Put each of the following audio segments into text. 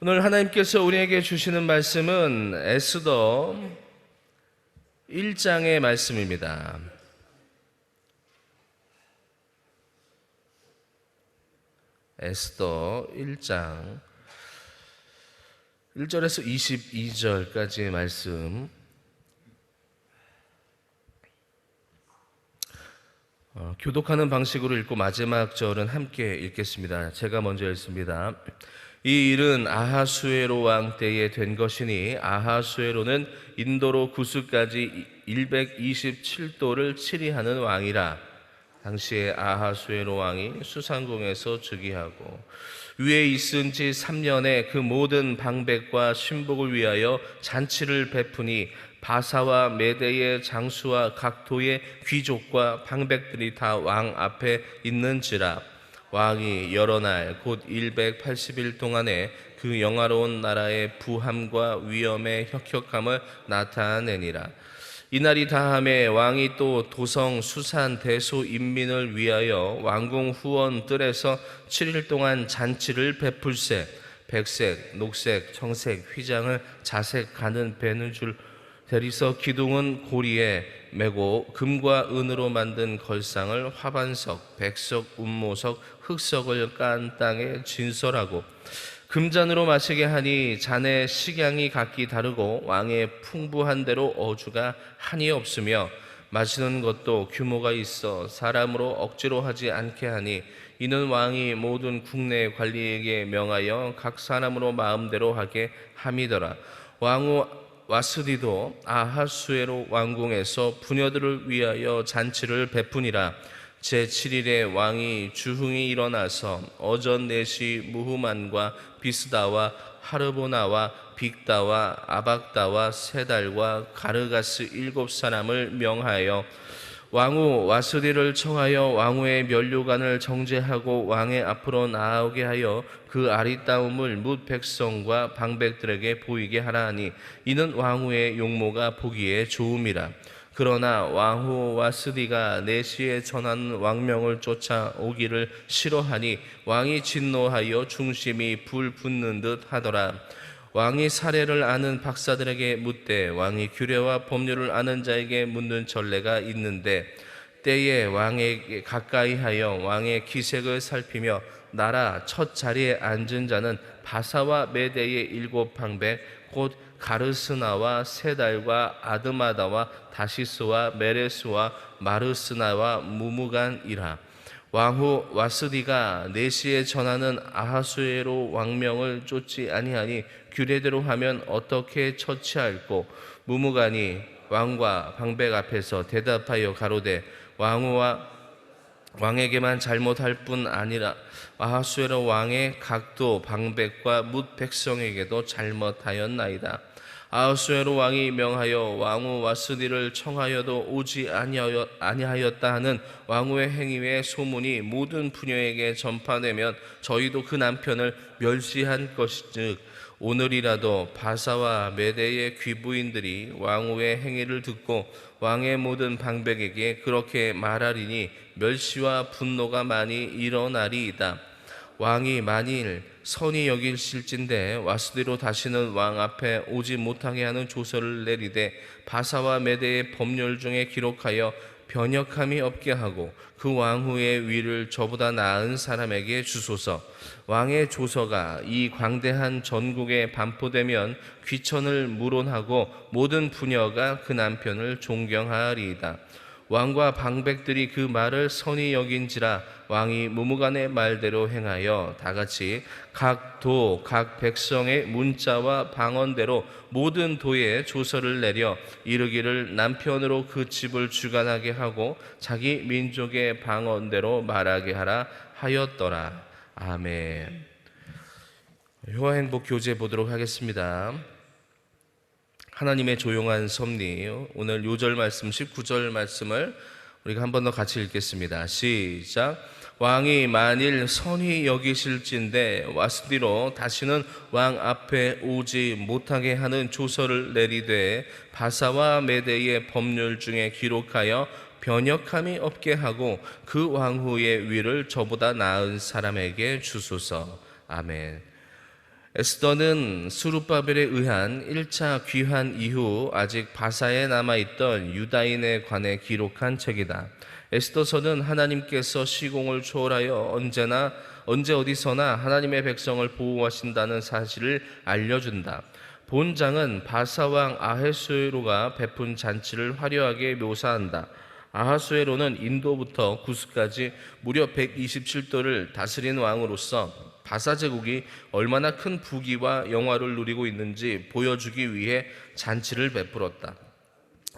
오늘 하나님께서 우리에게 주시는 말씀은 에스더 1장의 말씀입니다. 에스더 1장 1절에서 22절까지의 말씀 어, 교독하는 방식으로 읽고 마지막 절은 함께 읽겠습니다. 제가 먼저 읽습니다. 이 일은 아하수에로 왕 때에 된 것이니 아하수에로는 인도로 구스까지 127도를 치리하는 왕이라. 당시에 아하수에로 왕이 수상궁에서 즉위하고 위에 있은 지 3년에 그 모든 방백과 신복을 위하여 잔치를 베푸니 바사와 메대의 장수와 각 도의 귀족과 방백들이 다 왕 앞에 있는지라 왕이 여러 날 곧 180일 동안에 그 영화로운 나라의 부함과 위엄의 혁혁함을 나타내니라. 이날이 다함에 왕이 또 도성 수산 대소 인민을 위하여 왕궁 후원 뜰에서 7일 동안 잔치를 베풀세 백색, 녹색, 청색 휘장을 자색하는 베는 줄 대리석 기둥은 고리에 메고 금과 은으로 만든 걸상을 화반석, 백석, 운모석, 흑석을 깐 땅에 진설하고 금잔으로 마시게 하니 잔의 식양이 각기 다르고 왕의 풍부한 대로 어주가 한이 없으며 마시는 것도 규모가 있어 사람으로 억지로 하지 않게 하니 이는 왕이 모든 국내 관리에게 명하여 각 사람으로 마음대로 하게 함이더라. 왕후 와스디도 아하수에로 왕궁에서 부녀들을 위하여 잔치를 베푸니라. 제7일에 왕이 주흥이 일어나서 어전 내시 무후만과 비스다와 하르보나와 빅다와 아박다와 세달과 가르가스 일곱 사람을 명하여 왕후 와스디를 청하여 왕후의 면류관을 정제하고 왕의 앞으로 나오게 하여 그 아리따움을 뭇 백성과 방백들에게 보이게 하라 하니 이는 왕후의 용모가 보기에 좋음이라. 그러나 왕후 와스디가 내시에 전한 왕명을 쫓아 오기를 싫어하니 왕이 진노하여 중심이 불 붙는 듯 하더라 왕이 사례를 아는 박사들에게 묻되 왕이 규례와 법률을 아는 자에게 묻는 전례가 있는데 때에 왕에게 가까이 하여 왕의 기색을 살피며 나라 첫 자리에 앉은 자는 바사와 메대의 일곱 방백 곧 가르스나와 세달과 아드마다와 다시스와 메레스와 마르스나와 무무간이라. 왕후 와스디가 내시에 전하는 아하수에로 왕명을 쫓지 아니하니 규례대로 하면 어떻게 처치할꼬 무무간이 왕과 방백 앞에서 대답하여 가로되 왕후와 왕에게만 잘못할 뿐 아니라 아하수에로 왕의 각도 방백과 뭇 백성에게도 잘못하였나이다. 아하수에로 왕이 명하여 왕후 와스디를 청하여도 오지 아니하였다 하는 왕후의 행위의 소문이 모든 부녀에게 전파되면 저희도 그 남편을 멸시한 것이즉 오늘이라도 바사와 메대의 귀부인들이 왕후의 행위를 듣고 왕의 모든 방백에게 그렇게 말하리니 멸시와 분노가 많이 일어나리이다. 왕이 만일 선이 여길실진데 와스디로 다시는 왕 앞에 오지 못하게 하는 조서를 내리되 바사와 메대의 법률 중에 기록하여 변역함이 없게 하고 그 왕후의 위를 저보다 나은 사람에게 주소서. 왕의 조서가 이 광대한 전국에 반포되면 귀천을 무론하고 모든 부녀가 그 남편을 존경하리이다 왕과 방백들이 그 말을 선히 여긴지라 왕이 무무간의 말대로 행하여 다 같이 각 도, 각 백성의 문자와 방언대로 모든 도에 조서를 내려 이르기를 남편으로 그 집을 주관하게 하고 자기 민족의 방언대로 말하게 하라 하였더라. 아멘. 효화행복 교제 보도록 하겠습니다. 하나님의 조용한 섭리 오늘 요절 말씀 19절 말씀을 우리가 한 번 더 같이 읽겠습니다. 시작. 왕이 만일 선히 여기실진데 와스디로 다시는 왕 앞에 오지 못하게 하는 조서를 내리되 바사와 메대의 법률 중에 기록하여 변역함이 없게 하고 그 왕후의 위를 저보다 나은 사람에게 주소서. 아멘. 에스더는 수르바벨에 의한 1차 귀환 이후 아직 바사에 남아있던 유다인에 관해 기록한 책이다. 에스더서는 하나님께서 시공을 초월하여 언제나 언제 어디서나 하나님의 백성을 보호하신다는 사실을 알려준다. 본장은 바사왕 아헤스웨로가 베푼 잔치를 화려하게 묘사한다. 아하수에로는 인도부터 구스까지 무려 127도를 다스린 왕으로서 바사 제국이 얼마나 큰 부귀와 영화를 누리고 있는지 보여주기 위해 잔치를 베풀었다.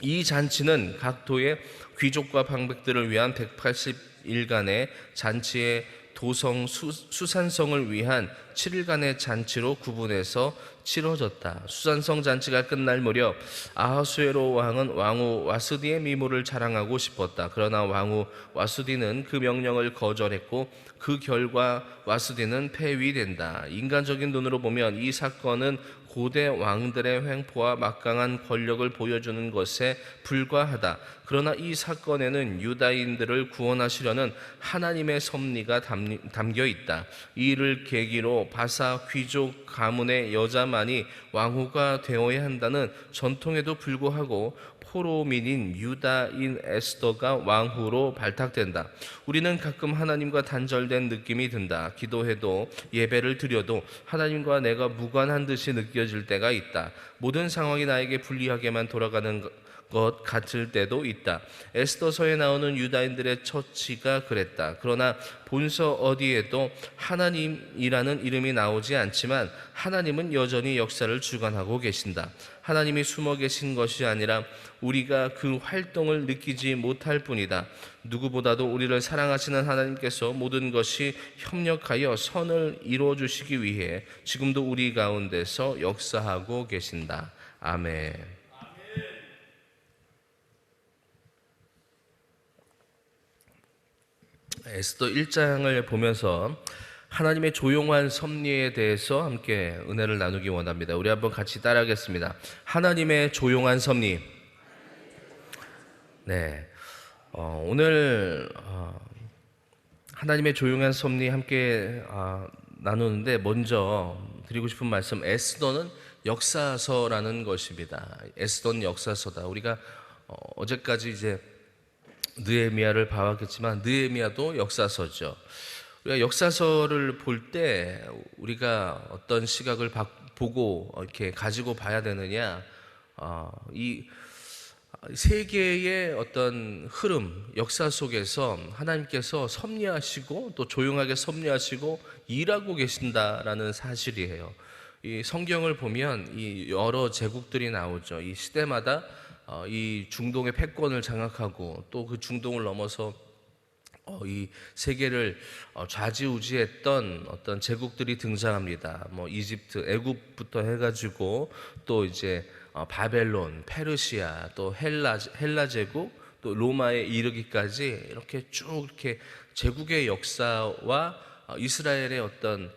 이 잔치는 각 도의 귀족과 방백들을 위한 180일간의 잔치의 도성 수, 수산성을 위한 7일간의 잔치로 구분해서 치러졌다. 수산성 잔치가 끝날 무렵 아하수에로 왕은 왕후 와스디의 미모를 자랑하고 싶었다. 그러나 왕후 와스디는 그 명령을 거절했고 그 결과 와스디는 폐위된다. 인간적인 눈으로 보면 이 사건은 고대 왕들의 횡포와 막강한 권력을 보여주는 것에 불과하다. 그러나 이 사건에는 유다인들을 구원하시려는 하나님의 섭리가 담겨 있다. 이를 계기로 바사 귀족 가문의 여자만이 왕후가 되어야 한다는 전통에도 불구하고 포로민인 유다인 에스더가 왕후로 발탁된다. 우리는 가끔 하나님과 단절된 느낌이 든다. 기도해도 예배를 드려도 하나님과 내가 무관한 듯이 느껴질 때가 있다. 모든 상황이 나에게 불리하게만 돌아가는 것 같을 때도 있다. 에스더서에 나오는 유다인들의 처치가 그랬다. 그러나 본서 어디에도 하나님이라는 이름이 나오지 않지만 하나님은 여전히 역사를 주관하고 계신다. 하나님이 숨어 계신 것이 아니라 우리가 그 활동을 느끼지 못할 뿐이다. 누구보다도 우리를 사랑하시는 하나님께서 모든 것이 협력하여 선을 이루어 주시기 위해 지금도 우리 가운데서 역사하고 계신다. 아멘. 에스더 1장을 보면서 하나님의 조용한 섭리에 대해서 함께 은혜를 나누기 원합니다. 우리 한번 같이 따라하겠습니다. 하나님의 조용한 섭리. 네. 어, 오늘 어, 하나님의 조용한 섭리 함께 어, 나누는데 먼저 드리고 싶은 말씀 에스더는 역사서라는 것입니다. 에스더는 역사서다. 우리가 어, 어제까지 이제 느헤미야를 봐왔겠지만 느헤미야도 역사서죠. 우리가 역사서를 볼 때 우리가 어떤 시각을 보고 이렇게 가지고 봐야 되느냐? 어, 이 세계의 어떤 흐름, 역사 속에서 하나님께서 섭리하시고 또 조용하게 섭리하시고 일하고 계신다라는 사실이에요. 이 성경을 보면 이 여러 제국들이 나오죠. 이 시대마다 어, 이 중동의 패권을 장악하고 또 그 중동을 넘어서 어, 이 세계를 어, 좌지우지했던 어떤 제국들이 등장합니다. 뭐 이집트, 애굽부터 해가지고 또 이제 바벨론, 페르시아, 또 헬라 헬라 제국, 또 로마에 이르기까지 이렇게 쭉 이렇게 제국의 역사와 이스라엘의 어떤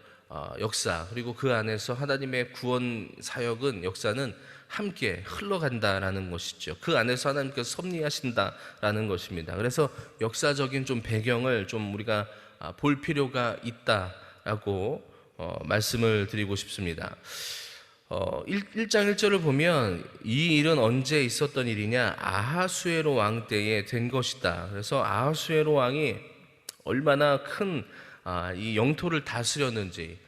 역사 그리고 그 안에서 하나님의 구원 사역은 역사는 함께 흘러간다라는 것이죠. 그 안에서 하나님께서 섭리하신다라는 것입니다. 그래서 역사적인 좀 배경을 좀 우리가 아, 볼 필요가 있다라고 어, 말씀을 드리고 싶습니다. 어, 1, 장 1절을 보면 이 일은 언제 있었던 일이냐? 아하수에로 왕 때에 된 것이다. 그래서 아하수에로 왕이 얼마나 큰이 아, 영토를 다스렸는지 아,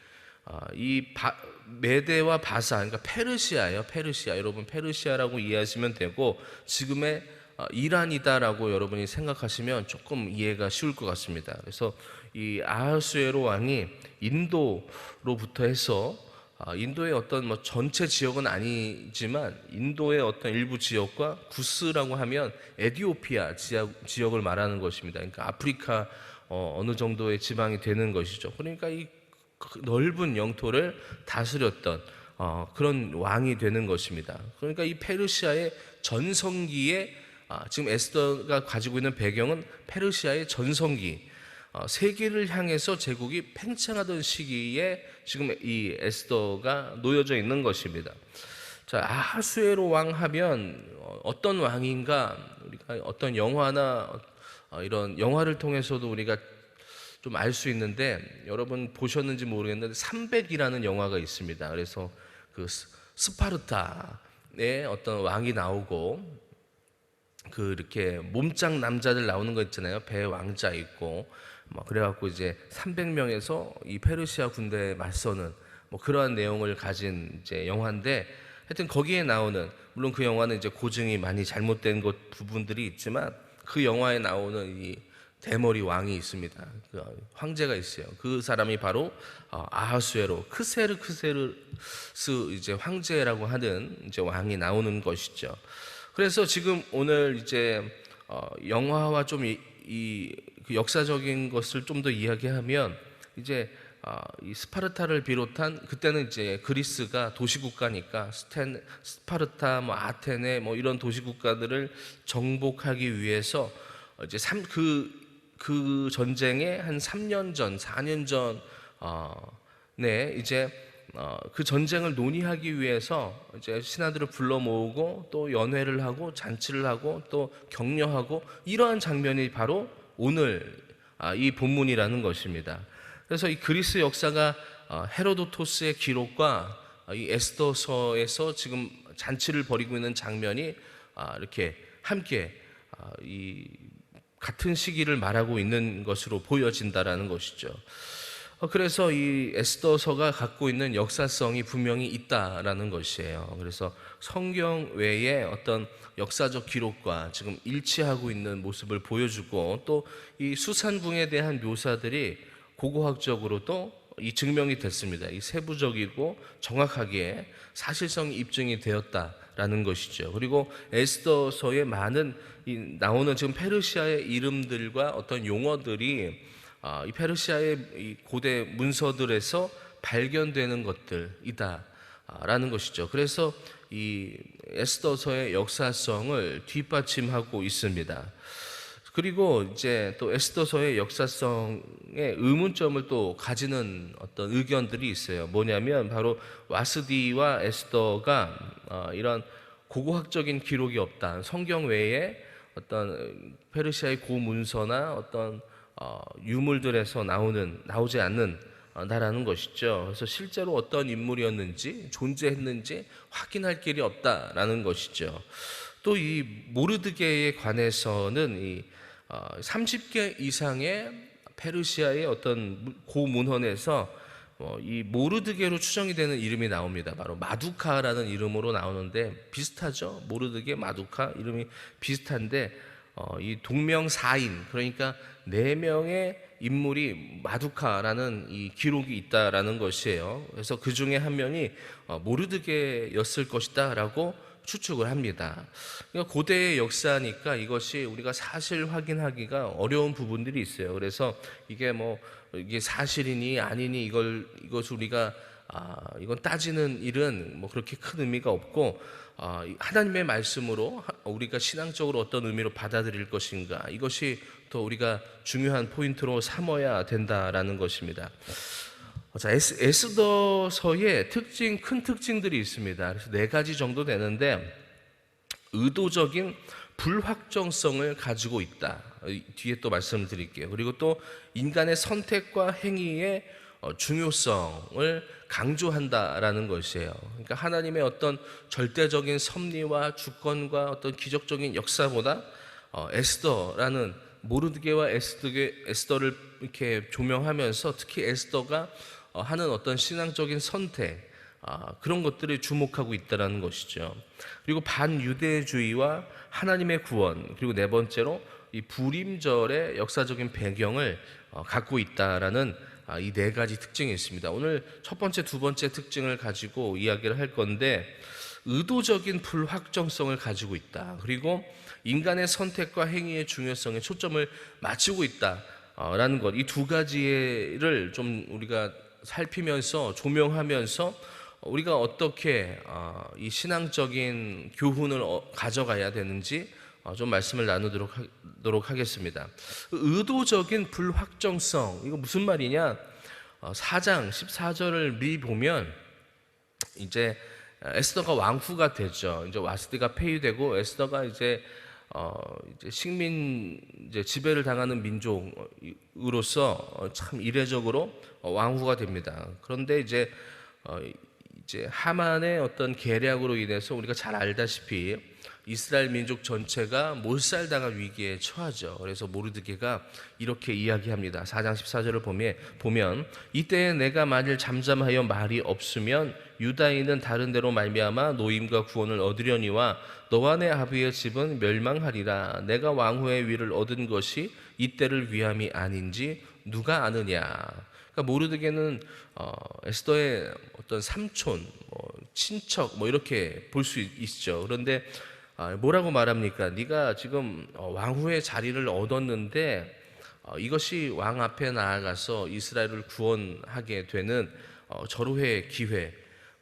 이 바, 메데와 바사, 그러니까 페르시아예요. 페르시아. 여러분 페르시아라고 이해하시면 되고 지금의 어, 이란이다라고 여러분이 생각하시면 조금 이해가 쉬울 것 같습니다. 그래서 이 아하수에로 왕이 인도로부터 해서 어, 인도의 어떤 뭐 전체 지역은 아니지만 인도의 어떤 일부 지역과 구스라고 하면 에디오피아 지역, 을 말하는 것입니다. 그러니까 아프리카 어, 어느 정도의 지방이 되는 것이죠. 그러니까 이그 넓은 영토를 다스렸던 어, 그런 왕이 되는 것입니다. 그러니까 이 페르시아의 전성기에 아, 지금 에스더가 가지고 있는 배경은 페르시아의 전성기, 어, 세계를 향해서 제국이 팽창하던 시기에 지금 이 에스더가 놓여져 있는 것입니다. 자, 아하수에로 왕 하면 어떤 왕인가 우리가 어떤 영화나 어, 이런 영화를 통해서도 우리가 좀 알 수 있는데 여러분 보셨는지 모르겠는데 300이라는 영화가 있습니다. 그래서 그 스- 스파르타의 어떤 왕이 나오고 그 이렇게 몸짱 남자들 나오는 거 있잖아요. 배 왕자 있고 뭐 그래갖고 이제 300명에서 이 페르시아 군대에 맞서는 뭐 그러한 내용을 가진 이제 영화인데 하여튼 거기에 나오는 물론 그 영화는 이제 고증이 많이 잘못된 것 부분들이 있지만 그 영화에 나오는 이 대머리 왕이 있습니다. 그 황제가 있어요. 그 사람이 바로 어, 아하수에로 크세르 크세르스 이제 황제라고 하는 이제 왕이 나오는 것이죠. 그래서 지금 오늘 이제 어, 영화와 좀이그 역사적인 것을 좀 더 이야기하면 이제 어, 이 스파르타를 비롯한 그때는 이제 그리스가 도시국가니까 스텐 스파르타 뭐 아테네 뭐 이런 도시국가들을 정복하기 위해서 이제 삼 그 그 전쟁에 한 3년 전, 4년 전, 어, 네, 이제 어, 그 전쟁을 논의하기 위해서 이제 신하들을 불러 모으고 또 연회를 하고 잔치를 하고 또 격려하고 이러한 장면이 바로 오늘 아, 이 본문이라는 것입니다. 그래서 이 그리스 역사가 어, 헤로도토스의 기록과 어, 이 에스더서에서 지금 잔치를 벌이고 있는 장면이 아, 이렇게 함께 아, 이 같은 시기를 말하고 있는 것으로 보여진다라는 것이죠. 어, 그래서 이 에스더서가 갖고 있는 역사성이 분명히 있다라는 것이에요. 그래서 성경 외에 어떤 역사적 기록과 지금 일치하고 있는 모습을 보여주고 또 이 수산궁에 대한 묘사들이 고고학적으로도 이 증명이 됐습니다. 이 세부적이고 정확하게 사실성이 입증이 되었다 라는 것이죠. 그리고 에스더서의 많은 이 나오는 지금 페르시아의 이름들과 어떤 용어들이 아, 이 페르시아의 이 고대 문서들에서 발견되는 것들이다라는 것이죠. 그래서 이 에스더서의 역사성을 뒷받침하고 있습니다. 그리고 이제 또 에스더서의 역사성의 의문점을 또 가지는 어떤 의견들이 있어요. 뭐냐면 바로 와스디와 에스더가 어, 이런 고고학적인 기록이 없다. 성경 외에 어떤 페르시아의 고문서나 어떤 어, 유물들에서 나오는 나오지 않는 어, 나라는 것이죠. 그래서 실제로 어떤 인물이었는지 존재했는지 확인할 길이 없다라는 것이죠. 또 이 모르드게에 관해서는 이 어, 30개 이상의 페르시아의 어떤 고문헌에서 어, 이 모르드게로 추정이 되는 이름이 나옵니다. 바로 마두카라는 이름으로 나오는데 비슷하죠. 모르드게, 마두카 이름이 비슷한데 어, 이 동명사인 그러니까 네 명의 인물이 마두카라는 이 기록이 있다라는 것이에요. 그래서 그 중에 한 명이 어, 모르드게였을 것이다라고 추측을 합니다. 그러니까 고대의 역사니까 이것이 우리가 사실 확인하기가 어려운 부분들이 있어요. 그래서 이게 뭐 이게 사실이니 아니니 이걸 이것을 우리가 아, 이건 따지는 일은 뭐 그렇게 큰 의미가 없고 아, 하나님의 말씀으로 하- 우리가 신앙적으로 어떤 의미로 받아들일 것인가 이것이 더 우리가 중요한 포인트로 삼어야 된다라는 것입니다. 자, 에스, 에스더서의 특징, 큰 특징들이 있습니다. 그래서 네 가지 정도 되는데, 의도적인 불확정성을 가지고 있다. 이 뒤에 또 말씀을 드릴게요. 그리고 또 인간의 선택과 행위의 어, 중요성을 강조한다라는 것이에요. 그러니까 하나님의 어떤 절대적인 섭리와 주권과 어떤 기적적인 역사보다 어, 에스더라는 모르드게와 에스더를 이렇게 조명하면서 특히 에스더가 어, 하는 어떤 신앙적인 선택 아, 그런 것들을 주목하고 있다라는 것이죠. 그리고 반유대주의와 하나님의 구원 그리고 네 번째로 이 불임절의 역사적인 배경을 어, 갖고 있다라는 아, 이네 가지 특징이 있습니다. 오늘 첫 번째, 두 번째 특징을 가지고 이야기를 할 건데 의도적인 불확정성을 가지고 있다. 그리고 인간의 선택과 행위의 중요성에 초점을 맞추고 있다 라는 것. 이 두 가지를 좀 우리가 살피면서 조명하면서 우리가 어떻게 어, 이 신앙적인 교훈을 어, 가져가야 되는지 어, 좀 말씀을 나누도록 하겠습니다. 의도적인 불확정성 이거 무슨 말이냐? 어, 4장 14절을 미리 보면 이제 에스더가 왕후가 되죠. 이제 와스디가 폐위되고 에스더가 이제 어, 이제 식민 이제 지배를 당하는 민족으로서 어, 참 이례적으로 어, 왕후가 됩니다. 그런데 이제 어, 이제 하만의 어떤 계략으로 인해서 우리가 잘 알다시피 이스라엘 민족 전체가 몰살당할 위기에 처하죠. 그래서 모르드게가 이렇게 이야기합니다. 4장 14절을 보면 보면 이때에 내가 만일 잠잠하여 말이 없으면 유다인은 다른 데로 말미암아 노임과 구원을 얻으려니와 너와 내 아비의 집은 멸망하리라. 내가 왕후의 위를 얻은 것이 이때를 위함이 아닌지 누가 아느냐. 그러니까 모르드게는 어, 에스더의 어떤 삼촌, 뭐, 친척 뭐 이렇게 볼 수 있죠. 그런데 아, 뭐라고 말합니까? 네가 지금 어, 왕후의 자리를 얻었는데 어, 이것이 왕 앞에 나아가서 이스라엘을 구원하게 되는 어, 절호의 기회.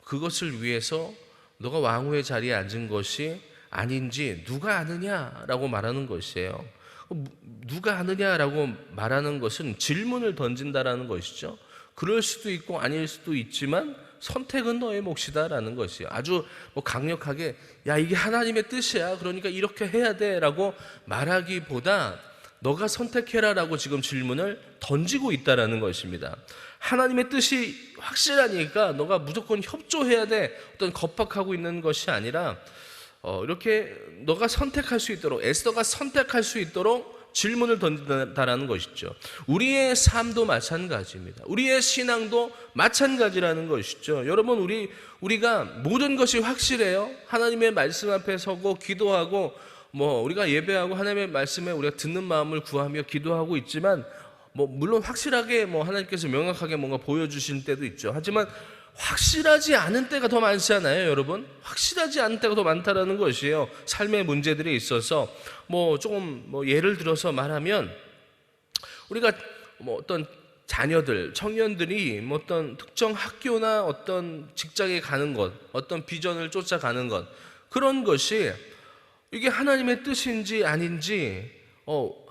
그것을 위해서 너가 왕후의 자리에 앉은 것이 아닌지 누가 아느냐라고 말하는 것이에요. 어, 누가 아느냐라고 말하는 것은 질문을 던진다라는 것이죠. 그럴 수도 있고 아닐 수도 있지만 선택은 너의 몫이다라는 것이에요. 아주 뭐 강력하게 야 이게 하나님의 뜻이야. 그러니까 이렇게 해야 돼라고 말하기보다 너가 선택해라라고 지금 질문을 던지고 있다라는 것입니다. 하나님의 뜻이 확실하니까 너가 무조건 협조해야 돼. 어떤 겁박하고 있는 것이 아니라 어, 이렇게 너가 선택할 수 있도록 에스더가 선택할 수 있도록 질문을 던진다라는 것이죠. 우리의 삶도 마찬가지입니다. 우리의 신앙도 마찬가지라는 것이죠. 여러분 우리 우리가 모든 것이 확실해요. 하나님의 말씀 앞에 서고 기도하고 뭐 우리가 예배하고 하나님의 말씀에 우리가 듣는 마음을 구하며 기도하고 있지만 뭐 물론 확실하게 뭐 하나님께서 명확하게 뭔가 보여주실 때도 있죠. 하지만 확실하지 않은 때가 더 많잖아요, 여러분. 확실하지 않은 때가 더 많다라는 것이에요. 삶의 문제들에 있어서 뭐 조금 뭐 예를 들어서 말하면 우리가 뭐 어떤 자녀들, 청년들이 뭐 어떤 특정 학교나 어떤 직장에 가는 것, 어떤 비전을 쫓아가는 것 그런 것이 이게 하나님의 뜻인지 아닌지 어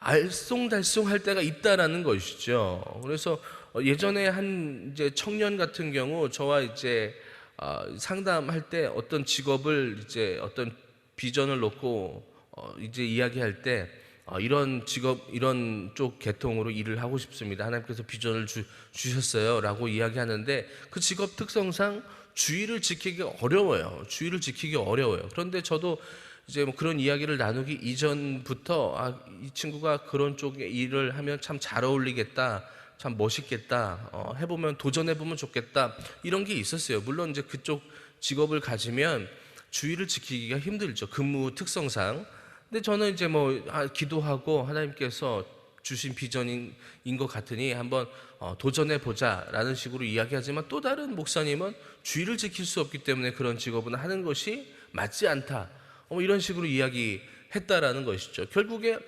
알쏭달쏭할 때가 있다라는 것이죠. 그래서 어, 예전에 한 이제 청년 같은 경우 저와 이제 어, 상담할 때 어떤 직업을 이제 어떤 비전을 놓고 어, 이제 이야기할 때 어, 이런 직업 이런 쪽 계통으로 일을 하고 싶습니다. 하나님께서 비전을 주, 주셨어요라고 이야기하는데 그 직업 특성상 주의를 지키기 어려워요. 주의를 지키기 어려워요. 그런데 저도 이제 뭐 그런 이야기를 나누기 이전부터 아, 이 친구가 그런 쪽의 일을 하면 참 잘 어울리겠다. 참 멋있겠다. 어, 해보면 도전해보면 좋겠다. 이런 게 있었어요. 물론 이제 그쪽 직업을 가지면 주의를 지키기가 힘들죠. 근무 특성상. 근데 저는 이제 뭐 아, 기도하고 하나님께서 주신 비전인 것 같으니 한번 어, 도전해 보자라는 식으로 이야기하지만 또 다른 목사님은 주의를 지킬 수 없기 때문에 그런 직업은 하는 것이 맞지 않다. 어, 이런 식으로 이야기했다라는 것이죠. 결국에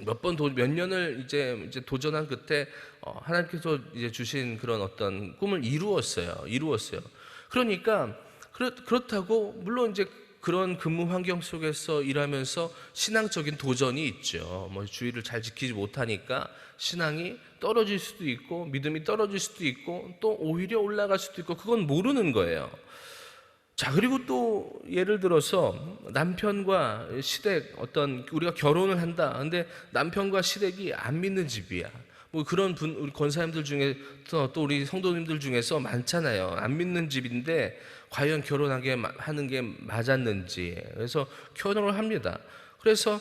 몇 번 몇 년을 이제 이제 도전한 끝에 어, 하나님께서 이제 주신 그런 어떤 꿈을 이루었어요. 이루었어요. 그러니까 그렇, 그렇다고 물론 이제 그런 근무 환경 속에서 일하면서 신앙적인 도전이 있죠. 뭐 주의를 잘 지키지 못하니까 신앙이 떨어질 수도 있고 믿음이 떨어질 수도 있고 또 오히려 올라갈 수도 있고 그건 모르는 거예요. 자, 그리고 또 예를 들어서 남편과 시댁 어떤 우리가 결혼을 한다. 근데 남편과 시댁이 안 믿는 집이야. 뭐 그런 분 우리 권사님들 중에서 또 우리 성도님들 중에서 많잖아요. 안 믿는 집인데 과연 결혼하게 마- 하는 게 맞았는지. 그래서 결혼을 합니다. 그래서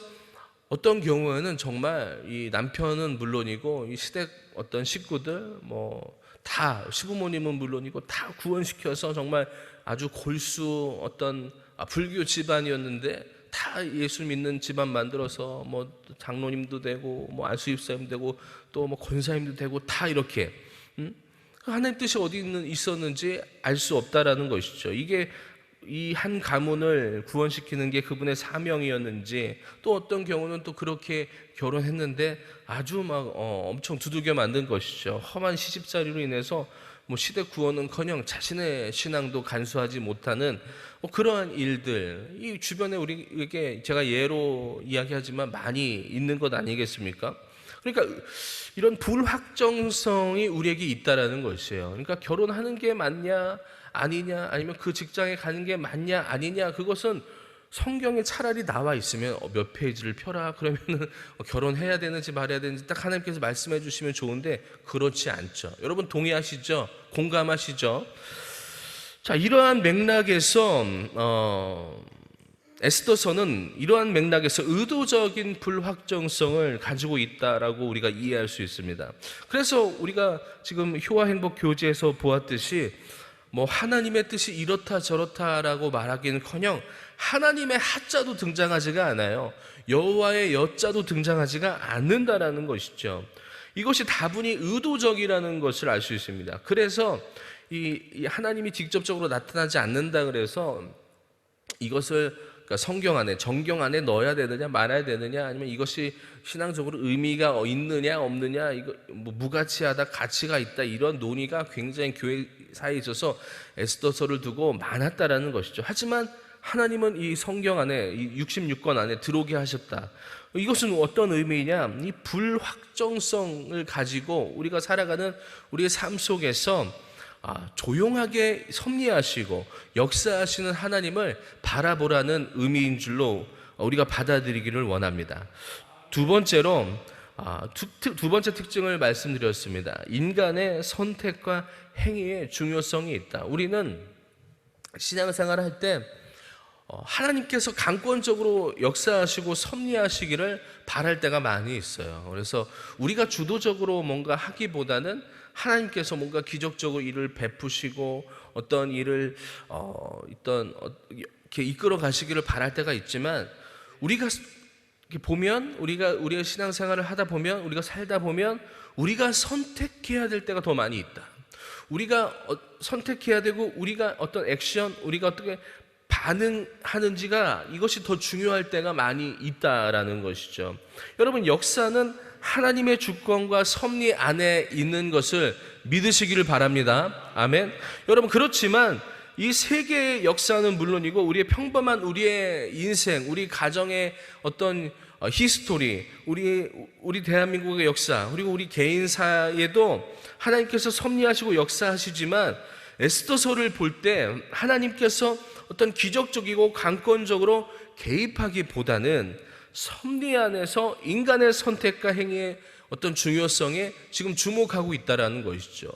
어떤 경우에는 정말 이 남편은 물론이고 이 시댁 어떤 식구들 뭐 다 시부모님은 물론이고 다 구원시켜서 정말 아주 골수 어떤 아, 불교 집안이었는데 다 예수 믿는 집안 만들어서 뭐 장로님도 되고 뭐 안수입사님 되고 또 뭐 권사님도 되고 다 이렇게 음? 하나님 뜻이 어디 있는 있었는지 알 수 없다라는 것이죠. 이게 이 한 가문을 구원시키는 게 그분의 사명이었는지 또 어떤 경우는 또 그렇게 결혼했는데 아주 막 어, 엄청 두들겨 만든 것이죠. 험한 시집살이로 인해서 뭐 시대 구원은커녕 자신의 신앙도 간수하지 못하는 뭐 그러한 일들 이 주변에 우리에게 제가 예로 이야기하지만 많이 있는 것 아니겠습니까? 그러니까 이런 불확정성이 우리에게 있다라는 것이에요. 그러니까 결혼하는 게 맞냐 아니냐 아니면 그 직장에 가는 게 맞냐 아니냐 그것은 성경에 차라리 나와 있으면 어, 몇 페이지를 펴라 그러면은 어, 결혼해야 되는지 말해야 되는지 딱 하나님께서 말씀해 주시면 좋은데 그렇지 않죠. 여러분 동의하시죠? 공감하시죠? 자 이러한 맥락에서 어, 에스더서는 이러한 맥락에서 의도적인 불확정성을 가지고 있다라고 우리가 이해할 수 있습니다. 그래서 우리가 지금 효와 행복 교제에서 보았듯이 뭐 하나님의 뜻이 이렇다 저렇다라고 말하기는커녕 하나님의 하자도 등장하지가 않아요. 여호와의 여자도 등장하지가 않는다라는 것이죠. 이것이 다분히 의도적이라는 것을 알 수 있습니다. 그래서 이, 이 하나님이 직접적으로 나타나지 않는다 그래서 이것을 그러니까 성경 안에 정경 안에 넣어야 되느냐 말아야 되느냐 아니면 이것이 신앙적으로 의미가 있느냐 없느냐 이거 뭐 무가치하다 가치가 있다 이런 논의가 굉장히 교회 사이에 있어서 에스더서를 두고 많았다라는 것이죠. 하지만 하나님은 이 성경 안에 이 66권 안에 들어오게 하셨다. 이것은 어떤 의미냐? 이 불확정성을 가지고 우리가 살아가는 우리의 삶 속에서 아, 조용하게 섭리하시고 역사하시는 하나님을 바라보라는 의미인 줄로 우리가 받아들이기를 원합니다. 두 번째로 아, 두, 두 번째 특징을 말씀드렸습니다. 인간의 선택과 행위의 중요성이 있다. 우리는 신앙생활 할때 어, 하나님께서 강권적으로 역사하시고 섭리하시기를 바랄 때가 많이 있어요. 그래서 우리가 주도적으로 뭔가 하기보다는 하나님께서 뭔가 기적적으로 일을 베푸시고 어떤 일을 어, 어떤 어, 이렇게 이끌어 가시기를 바랄 때가 있지만 우리가 보면 우리가 우리의 신앙생활을 하다 보면 우리가 살다 보면 우리가 선택해야 될 때가 더 많이 있다. 우리가 어, 선택해야 되고 우리가 어떤 액션, 우리가 어떻게 반응하는지가 이것이 더 중요할 때가 많이 있다라는 것이죠. 여러분 역사는 하나님의 주권과 섭리 안에 있는 것을 믿으시기를 바랍니다. 아멘. 여러분 그렇지만 이 세계의 역사는 물론이고 우리의 평범한 우리의 인생, 우리 가정의 어떤 어, 히스토리, 우리 우리 대한민국의 역사, 그리고 우리 개인 사에도 하나님께서 섭리하시고 역사하시지만 에스더서를 볼 때 하나님께서 어떤 기적적이고 강권적으로 개입하기보다는 섭리 안에서 인간의 선택과 행위의 어떤 중요성에 지금 주목하고 있다라는 것이죠.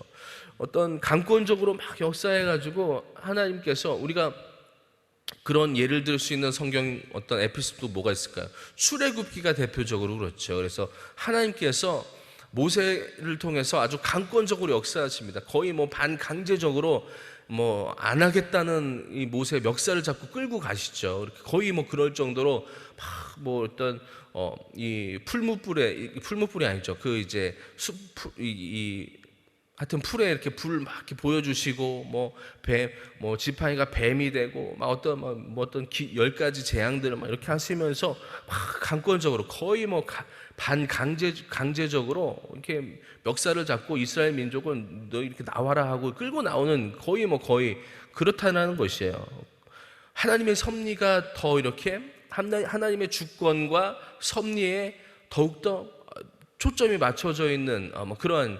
어떤 강권적으로 막 역사해 가지고 하나님께서 우리가 그런 예를 들 수 있는 성경 어떤 에피소드 뭐가 있을까요? 출애굽기가 대표적으로 그렇죠. 그래서 하나님께서 모세를 통해서 아주 강권적으로 역사하십니다. 거의 뭐 반강제적으로 뭐 안 하겠다는 이 모세 멱살을 잡고 끌고 가시죠. 거의 뭐 그럴 정도로 막 뭐 어떤 어 이 풀무불에 풀무불이 아니죠. 그 이제 숲이 이, 하여튼 풀에 이렇게 불 막 이렇게 보여주시고 뭐뱀뭐 지팡이가 뱀이 되고 막 어떤 뭐, 뭐 어떤 기, 열 가지 재앙들을 막 이렇게 하시면서 막 강권적으로 거의 뭐 반 강제 강제적으로 이렇게 멱살을 잡고 이스라엘 민족은 너 이렇게 나와라 하고 끌고 나오는 거의 뭐 거의 그렇다는 것이에요. 하나님의 섭리가 더 이렇게 하나님의 주권과 섭리에 더욱더 초점이 맞춰져 있는 어, 뭐 어,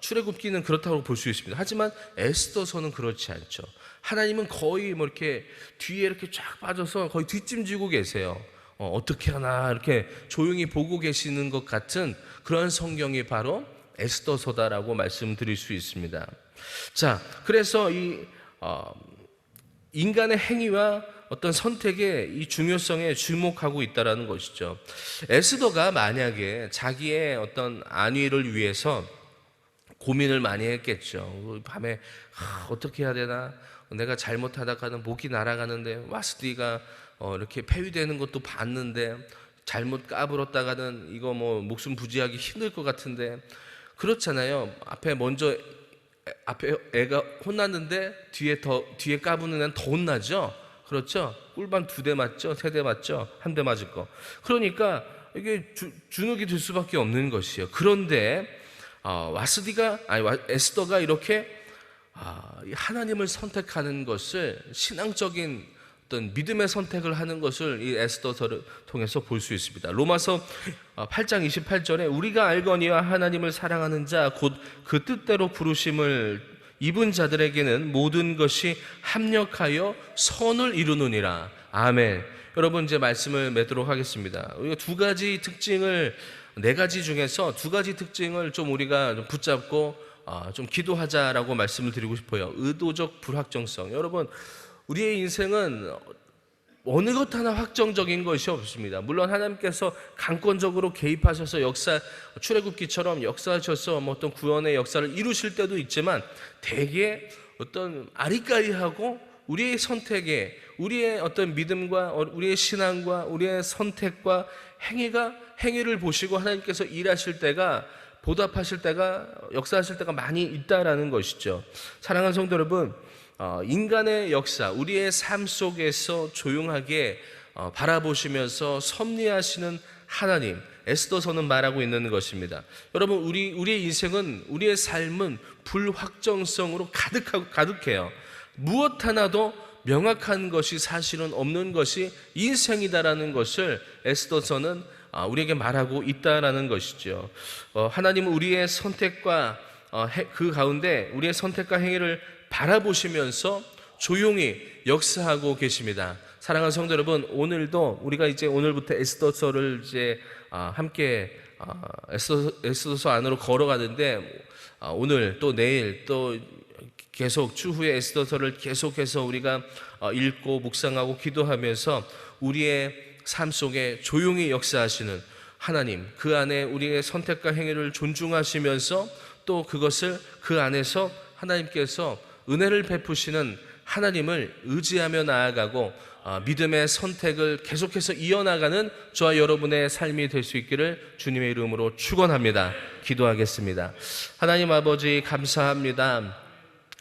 출애굽기는 그렇다고 볼 수 있습니다. 하지만 에스더서는 그렇지 않죠. 하나님은 거의 뭐 이렇게 뒤에 이렇게 쫙 빠져서 거의 뒷짐지고 계세요. 어, 어떻게 하나 이렇게 조용히 보고 계시는 것 같은 그런 성경이 바로 에스더서다라고 말씀드릴 수 있습니다. 자, 그래서 이 어, 인간의 행위와 어떤 선택의 이 중요성에 주목하고 있다라는 것이죠. 에스더가 만약에 자기의 어떤 안위를 위해서 고민을 많이 했겠죠. 밤에 아, 어떻게 해야 되나? 내가 잘못하다가는 목이 날아가는데 와스디가 어, 이렇게 폐위되는 것도 봤는데 잘못 까불었다가는 이거 뭐 목숨 부지하기 힘들 것 같은데 그렇잖아요. 앞에 먼저 앞에 애가 혼났는데 뒤에 더 뒤에 까부는 애는 더 혼나죠. 그렇죠? 꿀밤 두 대 맞죠? 세 대 맞죠? 한 대 맞을 거. 그러니까 이게 주, 주눅이 들 수밖에 없는 것이에요. 그런데 어, 와스디가 아니 에스더가 이렇게 아, 하나님을 선택하는 것을 신앙적인 어떤 믿음의 선택을 하는 것을 이 에스더서를 통해서 볼 수 있습니다. 로마서 8장 어, 28절에 우리가 알거니와 하나님을 사랑하는 자 곧 그 뜻대로 부르심을 입은 자들에게는 모든 것이 합력하여 선을 이루느니라. 아멘. 여러분 이제 말씀을 맺도록 하겠습니다. 우리가 두 가지 특징을 네 가지 중에서 두 가지 특징을 좀 우리가 좀 붙잡고 아, 좀 기도하자라고 말씀을 드리고 싶어요. 의도적 불확정성. 여러분 우리의 인생은 어느 것 하나 확정적인 것이 없습니다. 물론 하나님께서 강권적으로 개입하셔서 역사 출애굽기처럼 역사하셔서 뭐 어떤 구원의 역사를 이루실 때도 있지만 대개 어떤 아리까리하고 우리의 선택에 우리의 어떤 믿음과 어, 우리의 신앙과 우리의 선택과 행위가 행위를 보시고 하나님께서 일하실 때가 보답하실 때가 역사하실 때가 많이 있다라는 것이죠. 사랑하는 성도 여러분, 어, 인간의 역사, 우리의 삶 속에서 조용하게 어, 바라보시면서 섭리하시는 하나님, 에스더서는 말하고 있는 것입니다. 여러분, 우리 우리의 인생은 우리의 삶은 불확정성으로 가득하고 가득해요. 무엇 하나도 명확한 것이 사실은 없는 것이 인생이다라는 것을 에스더서는 아, 우리에게 말하고 있다라는 것이죠. 어, 하나님은 우리의 선택과 어, 해- 그 가운데 우리의 선택과 행위를 바라보시면서 조용히 역사하고 계십니다. 사랑하는 성도 여러분, 오늘도 우리가 이제 오늘부터 에스더서를 이제 아, 함께 아, 에스더, 에스더서 안으로 걸어가는데 아, 오늘 또 내일 또 계속 추후에 에스더서를 계속해서 우리가 어, 읽고 묵상하고 기도하면서 우리의 삶 속에 조용히 역사하시는 하나님 그 안에 우리의 선택과 행위를 존중하시면서 또 그것을 그 안에서 하나님께서 은혜를 베푸시는 하나님을 의지하며 나아가고 아, 믿음의 선택을 계속해서 이어나가는 저와 여러분의 삶이 될 수 있기를 주님의 이름으로 축원합니다. 기도하겠습니다. 하나님 아버지 감사합니다.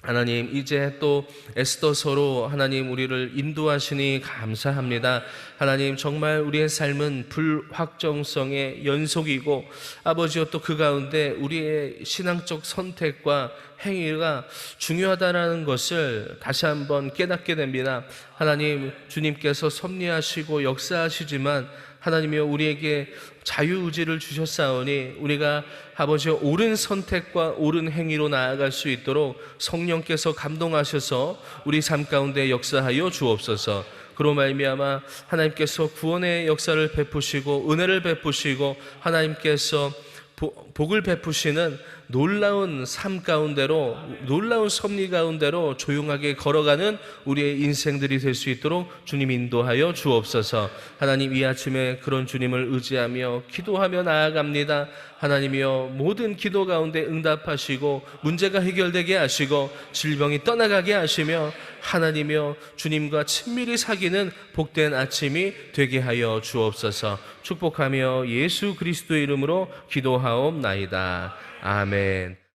하나님 이제 또 에스더서로 하나님 우리를 인도하시니 감사합니다. 하나님 정말 우리의 삶은 불확정성의 연속이고 아버지여 또 그 가운데 우리의 신앙적 선택과 행위가 중요하다라는 것을 다시 한번 깨닫게 됩니다. 하나님 주님께서 섭리하시고 역사하시지만 하나님이여 우리에게 자유의지를 주셨사오니 우리가 아버지 옳은 선택과 옳은 행위로 나아갈 수 있도록 성령께서 감동하셔서 우리 삶 가운데 역사하여 주옵소서. 그로 말미암아 하나님께서 구원의 역사를 베푸시고 은혜를 베푸시고 하나님께서 보- 복을 베푸시는 놀라운 삶 가운데로 놀라운 섭리 가운데로 조용하게 걸어가는 우리의 인생들이 될 수 있도록 주님 인도하여 주옵소서. 하나님 이 아침에 그런 주님을 의지하며 기도하며 나아갑니다. 하나님이여 모든 기도 가운데 응답하시고 문제가 해결되게 하시고 질병이 떠나가게 하시며 하나님이여 주님과 친밀히 사귀는 복된 아침이 되게 하여 주옵소서. 축복하며 예수 그리스도의 이름으로 기도하옵나이다. 아멘.